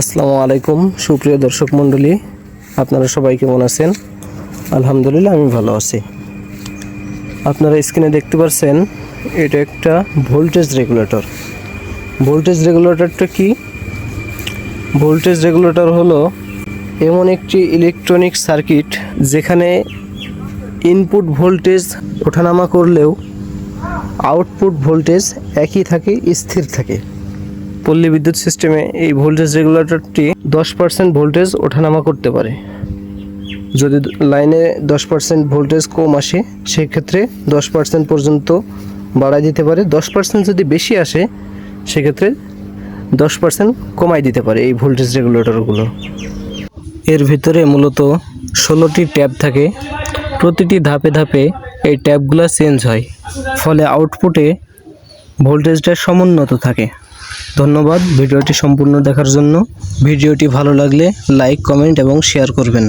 আসসালামু আলাইকুম, সুপ্রিয় দর্শক মণ্ডলী, আপনারা সবাই কেমন আছেন? আলহামদুলিল্লাহ, আমি ভালো আছি। আপনারা স্ক্রিনে দেখতে পাচ্ছেন এটা একটা ভোল্টেজ রেগুলেটর। ভোল্টেজ রেগুলেটরটা কি? ভোল্টেজ রেগুলেটর হলো এমন একটি ইলেকট্রনিক সার্কিট যেখানে ইনপুট ভোল্টেজ ওঠানামা করলেও আউটপুট ভোল্টেজ একই থাকে, স্থির থাকে। পল্লী বিদ্যুৎ সিস্টেমে এই ভোল্টেজ রেগুলেটরটি দশ পার্সেন্ট ভোল্টেজ ওঠানামা করতে পারে। যদি লাইনে দশ পার্সেন্ট ভোল্টেজ কম আসে, সেক্ষেত্রে দশ পার্সেন্ট পর্যন্ত বাড়ায় দিতে পারে। দশ পার্সেন্ট যদি বেশি আসে, সেক্ষেত্রে দশ পার্সেন্ট কমাই দিতে পারে এই ভোল্টেজ রেগুলেটরগুলো। এর ভিতরে মূলত ষোলোটি ট্যাব থাকে। প্রতিটি ধাপে ধাপে এই ট্যাবগুলো চেঞ্জ হয়, ফলে আউটপুটে ভোল্টেজটা সমুন্নত থাকে। ধন্যবাদ ভিডিওটি সম্পূর্ণ দেখার জন্য। ভিডিওটি ভালো লাগলে লাইক কমেন্ট এবং শেয়ার করবেন।